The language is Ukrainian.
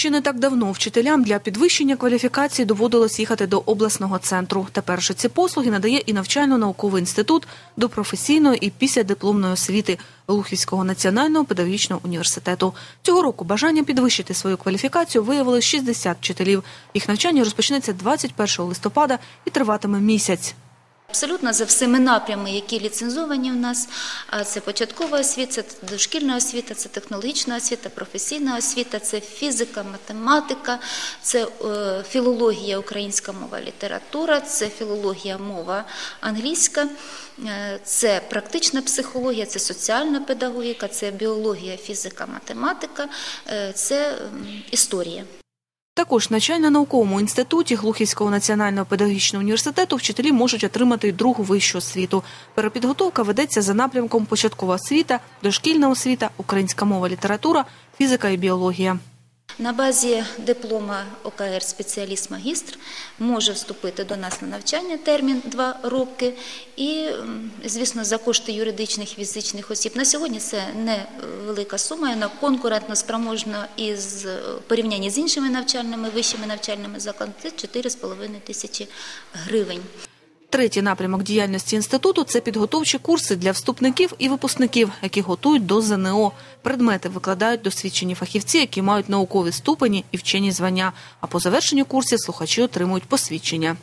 Ще не так давно вчителям для підвищення кваліфікації доводилось їхати до обласного центру. Тепер же ці послуги надає і навчально-науковий інститут до професійної і післядипломної освіти Лухівського національного педагогічного університету. Цього року бажання підвищити свою кваліфікацію виявили 60 вчителів. Їх навчання розпочнеться 21 листопада і триватиме місяць. Абсолютно за всіми напрямами, які ліцензовані у нас, це початкова освіта, це дошкільна освіта, це технологічна освіта, професійна освіта, це фізика, математика, це е, філологія, українська мова, література, це філологія, мова англійська, е, це практична психологія, це соціальна педагогіка, це біологія, фізика, математика, е, це історія. Також начальна навчально-науковому інституті Глухівського національного педагогічного університету вчителі можуть отримати другу вищу освіту. Перепідготовка ведеться за напрямком початкова освіта, дошкільна освіта, українська мова, література, фізика і біологія. На базі диплома ОКР спеціаліст-магістр може вступити до нас на навчання термін 2 роки. І, звісно, за кошти юридичних фізичних осіб. На сьогодні це не велика сума, вона конкурентно спроможна із е, порівнянні з іншими навчальними вищими навчальними закладами. Це 4,5 тисячі гривень. Третій напрямок діяльності інституту це підготовчі курси для вступників і випускників, які готують до ЗНО. Предмети викладають досвідчені фахівці, які мають наукові ступені і вчені звання. А по завершенню курсів слухачі отримують посвідчення.